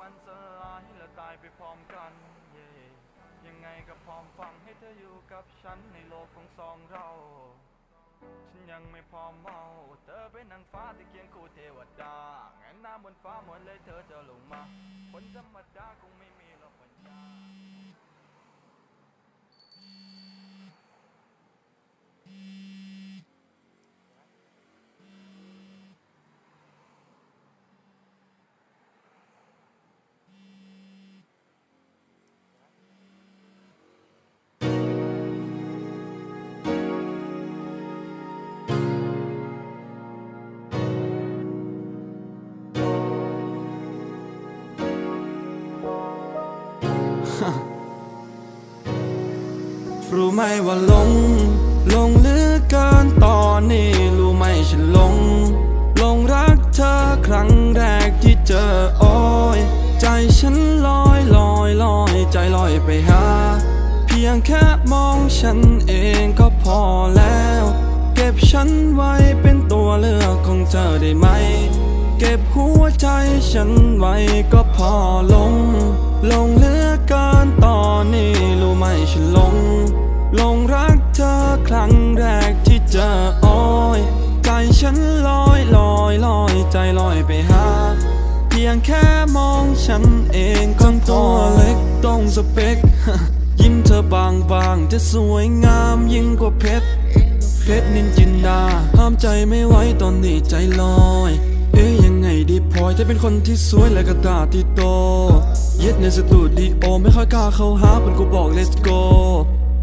มันสลายและตายไปพร้อมกัน เย่ยังไงก็พร้อมฟังให้เธออยู่กับฉันในโลกของสองเรา ฉันยังไม่พร้อมเมา เธอเป็นนางฟ้าที่เคียงคู่เทวดาแงนหน้าบนฟ้าเหมือนเลยเธอจะลงมาคนธรรมดาคงไม่มีหรอกปัญญา รู้ไหมว่าลง ลงหลือเกินตอนนี้ รู้ไหมฉันลง ลงรักเธอครั้งแรกที่เจอโอ้ยใจฉันลอยลอยลอย ใจลอยไปหา เพียงแค่มองฉันเองก็พอแล้ว เก็บฉันไว้เป็นตัวเลือกของเธอได้ไหม เก็บหัวใจฉันไว้ก็พอลง ลงเหลือเกินตอนนี้รู้ไหมฉันลง ลงรักเธอครั้งแรกที่เจอโอ้ยใจฉันลอยลอยลอยใจลอยไปหา เพียงแค่มองฉันเองก็ตัวเล็กตรงสเปค ยิ้มเธอบางบางจะสวยงามยิ่งกว่าเพชรเพชรนินจินดาห้ามใจไม่ไหวตอนนี้ใจลอย เอ๊ยยังไงดีพลอยจะเป็นคนที่สวยและก็ตาที่โต เย็ดในสตูดิโอไม่ค่อยกล้าเข้าหาเพื่อนกูบอก let's go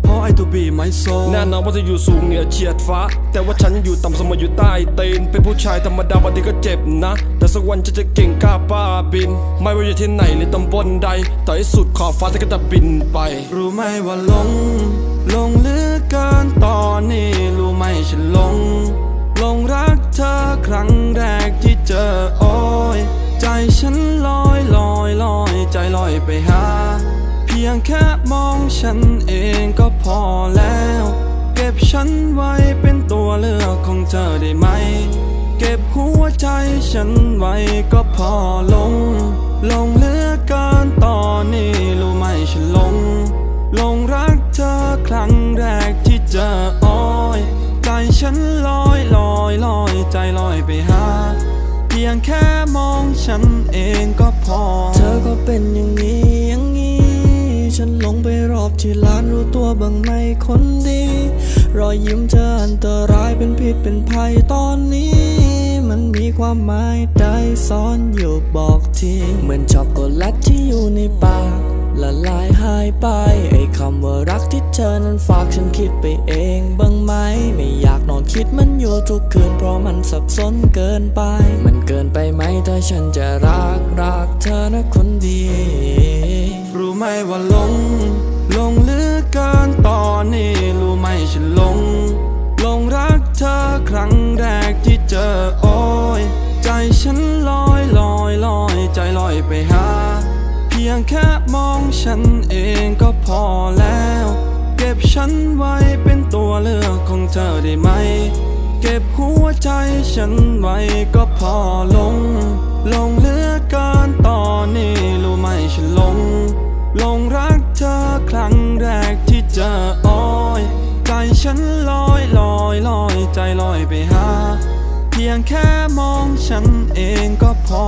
เพราะไอทูบีไม่โซแน่นอนว่าจะอยู่สูงเหนือเฉียดฟ้า แต่ว่าฉันอยู่ต่ำเสมออยู่ใต้ตีนเป็นผู้ชายธรรมดาบางทีก็เจ็บนะ แต่สักวันฉันจะเก่งกล้าป้าบิน ไม่ว่าอยู่ที่ไหนหรือตำบลใด ต่อให้สุดขอบฟ้าฉันก็จะบินไป รู้ไหมว่าหลงหลงเหลือเกินตอนนี้รู้ไหมฉันหลงหลงรักเธอครั้งแรกที่เจอโอ้ย ใจฉันลอยลอยลอยใจลอยไปหา เพียงแค่มองฉันเองก็พอแล้ว เก็บฉันไว้เป็นตัวเลือกของเธอได้ไหม เก็บหัวใจฉันไว้ก็พอลง ลงเลือเกินตอนนี้รู้ไหมฉันลง ลงรักเธอครั้งแรกที่เจออ้ยใจฉันลอยลอยลอยใจลอยไปหา พียงแค่มองฉันเองก็พอ เธอก็เป็นอย่างนี้อย่างนี้ ฉันหลงไปรอบที่ล้านรู้ตัวบ้างไหมคนดี รอยยิ้มเธออันตรายเป็นพิษเป็นภัยตอนนี้ มันมีความหมายใดซ่อนอยู่บอกที เหมือนช็อกโกแลตที่อยู่ในปาก ละลายหายไป ไอ้คำว่ารักที่เธอนั้นฝากฉันคิดไปเองบ้างไหม ไม่อยากนอนคิดมันอยู่ทุกคืน เพราะมันสับสนเกินไป มันเกินไปไหมถ้าฉันจะรักรักเธอนะคนดี รู้ไหมว่าหลงหลงเหลือเกินตอนนี้ รู้ไหมฉันหลงหลงรักเธอครั้งแรกที่เจอโอ้ยใจฉันลอยลอยลอยใจลอยไปหา พียงแค่มองฉันเองก็พอแล้ว เก็บฉันไว้เป็นตัวเลือกของเธอได้ไหม เก็บหัวใจฉันไว้ก็พอลง ลงเลือเกินตอนนี้รู้ไหมฉันลง ลงรักเธอครั้งแรกที่เจออ้ยใจฉันลอยลอยลอยใจลอยไปหา เพียงแค่มองฉันเองก็พอ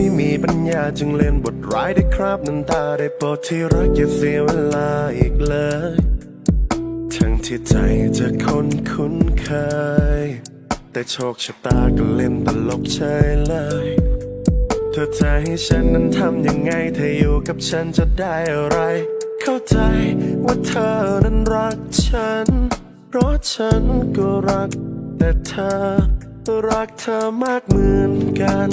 ไม่มีปัญญาจึงเล่นบทร้ายได้ครับน้ำตาได้โปรดที่รักอย่าเสียเวลาอีกเลย ทั้งที่ใจจะคนคุ้นเคย แต่โชคชะตาก็เล่นตลกเฉยเลยเธอจะให้ฉันนั้นทำยังไงเธออยู่กับฉันจะได้อะไร เข้าใจว่าเธอนั้นรักฉัน เพราะฉันก็รักแต่เธอรักเธอมากเหมือนกัน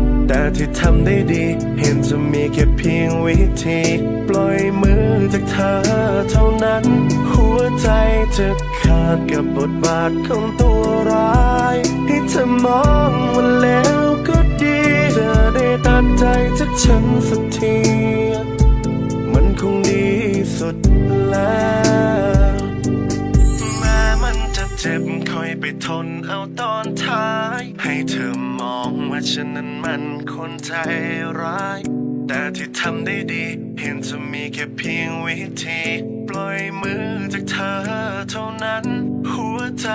แต่ที่ทำได้ดี เห็นจะมีแค่เพียงวิธี ปล่อยมือจากเธอเท่านั้น หัวใจจะขาดกับบทบาทของตัวร้ายให้เธอมองว่าแล้วก็ดีจะได้ตัดใจจากฉันสักทีมันคงดีสุดแล้วแม้มันจะเจ็บคอยไปทนเอาตอนท้าย ให้เธอมองว่าฉันนั้นมันคนใจร้าย แต่ที่ทำได้ดี เห็นจะมีแค่เพียงวิธี ปล่อยมือจากเธอเท่านั้น หัวใจ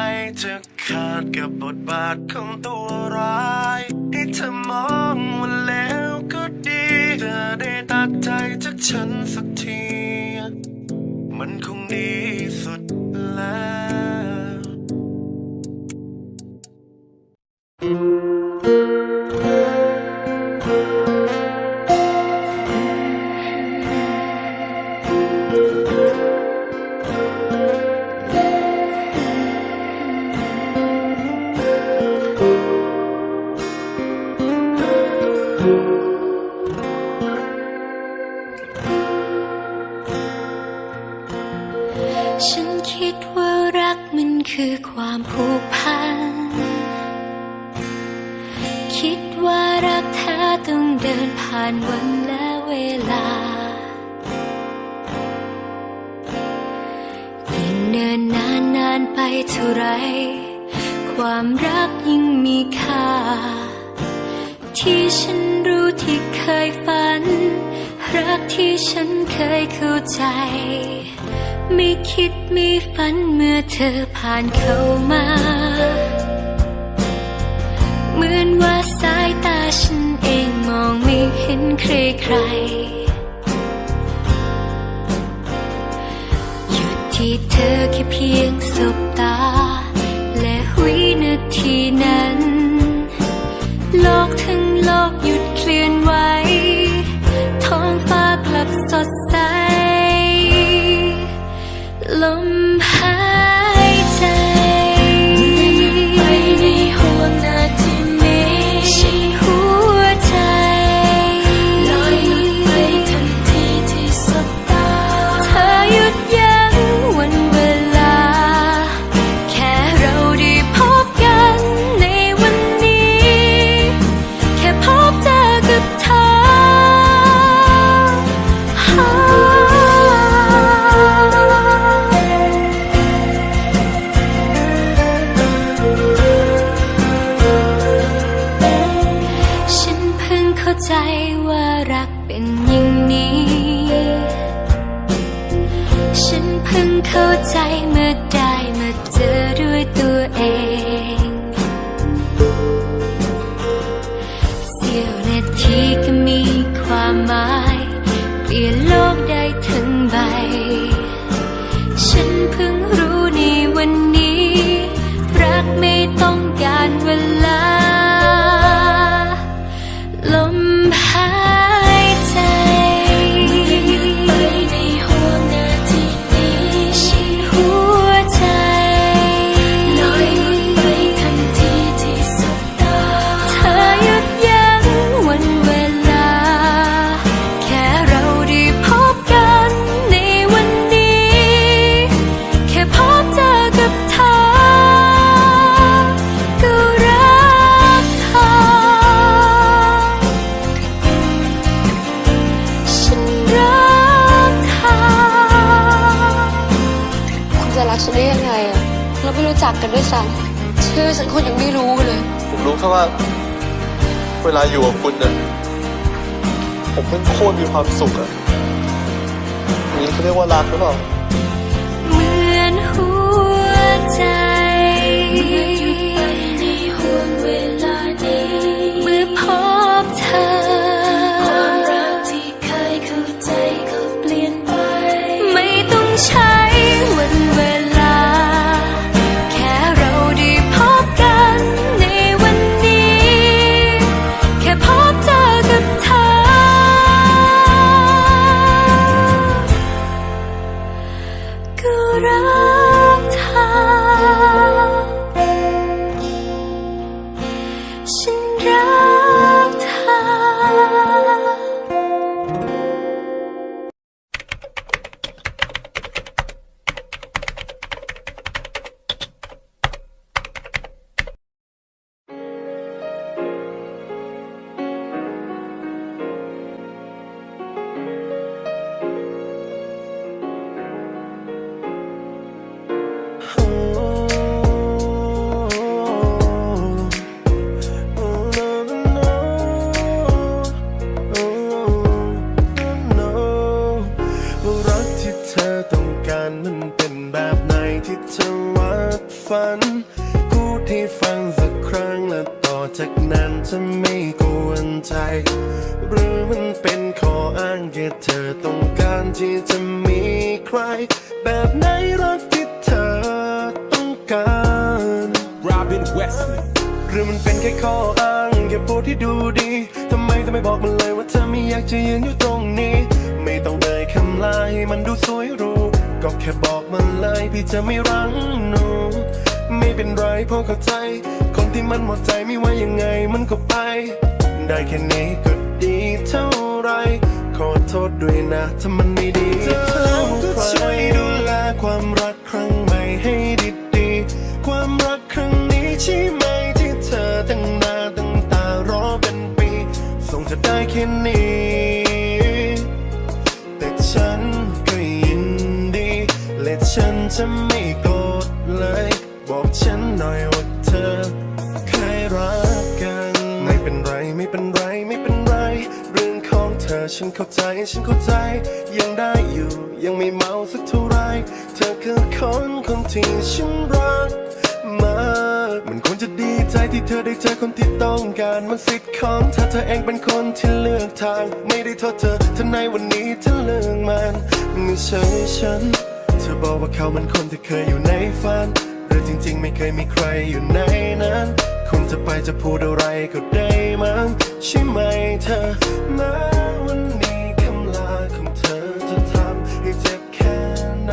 จะขาดกับบทบาทของตัวร้าย ให้เธอมองว่าแล้วก็ดีจะได้ตัดใจจากฉันสักที มันคงดีสุดแล้ว ฉั ความรักยิ่งมีค่า ที่ฉันรู้ที่เคยฝัน รักที่ฉันเคยเข้าใจ ไม่คิดไม่ฝันเมื่อเธอผ่านเข้ามา เหมือนว่าสายตาฉันเองมองไม่เห็นใครใครหยุดที่เธอแค่เพียงสบตา เรู้แค่ว่า เวลาอยู่กับคุณเนี่ยผมเพิ่งโคตรมีความสุขอะอย่างนี้เขาเรียกว่ารักหรือเปล่าเหมือนหัวใจ จากนั้นจะไม่กวนใจ หรือมันเป็นข้ออ้างแค่เธอต้องการที่จะมีใคร แบบไหนรักที่เธอต้องการ Robin Wesley หรือมันเป็นแค่ข้ออ้างแค่พูดที่ดูดีทำไมเธอไม่บอกมันเลยว่าเธอไม่อยากจะยืนอยู่ตรงนี้ ไม่ต้องเอ่ยคำลาให้มันดูสวยหรูก็แค่บอกมันเลยพี่จะไม่รั้งหนู ไม่เป็นไรเพราะเข้าใจคน ที่มันหมดใจไม่ว่ายังไงมันก็ไป ได้แค่นี้ก็ดีเท่าไร ขอโทษด้วยนะถ้ามันไม่ดีเธอก็ช่วยดูแลความรักครั้งใหม่ให้ดีๆความรักครั้งนี้ใช่ไหมที่เธอตั้งหน้าตั้งตารอเป็นปีส่งจะได้แค่นี้ แต่ฉันก็ยินดี และฉันจะไม่โกรธเลย บอกฉันหน่อย เธอฉันเข้าใจฉันเข้าใจ ยังได้อยู่ยังไม่เมาสักเท่าไร เธอคือคนคนที่ฉันรักมากมันควรจะดีใจที่เธอได้เจอคนที่ต้องการมันสิทธิ์ของเธอเธอเองเป็นคนที่เลือกทาง ไม่ได้โทษเธอเธอในวันนี้เธอเลือกมันไม่ใช่ฉัน เธอบอกว่าเขามันคนที่เคยอยู่ในฝันหรือจริงๆ ไม่เคยมีใครอยู่ในนั้น จะไปจะพูดอะไรก็ได้มั้งใช่ไหมเธอแม้วันนี้คำลาของเธอจะทำให้เจ็บแค่ไหน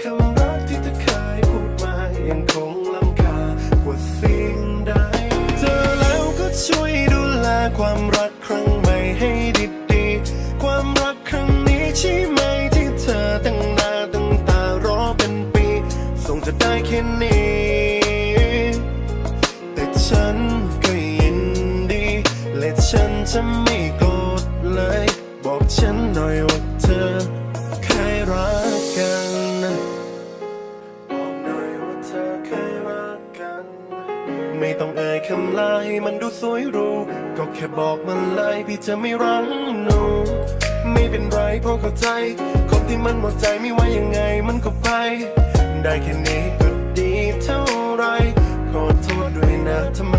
คำรักที่เธอเคยพูดมายังคงล้ำค่ากว่าสิ่งใดเธอแล้วก็ช่วยดูแลความรัก จะไม่โกรธเลย บอกฉันหน่อยว่าเธอเคยรักกันบอกหน่อยว่าเธอเคยรักกัน ไม่ต้องเอ่ยคำลาให้มันดูสวยรูก็แค่บอกมันเลยพี่จะไม่รั้งหนูไม่เป็นไรพอเข้าใจ คนที่มันหมดใจไม่ว่ายังไงมันก็ไป ได้แค่นี้ก็ดีเท่าไรขอโทษด้วยนะทำไม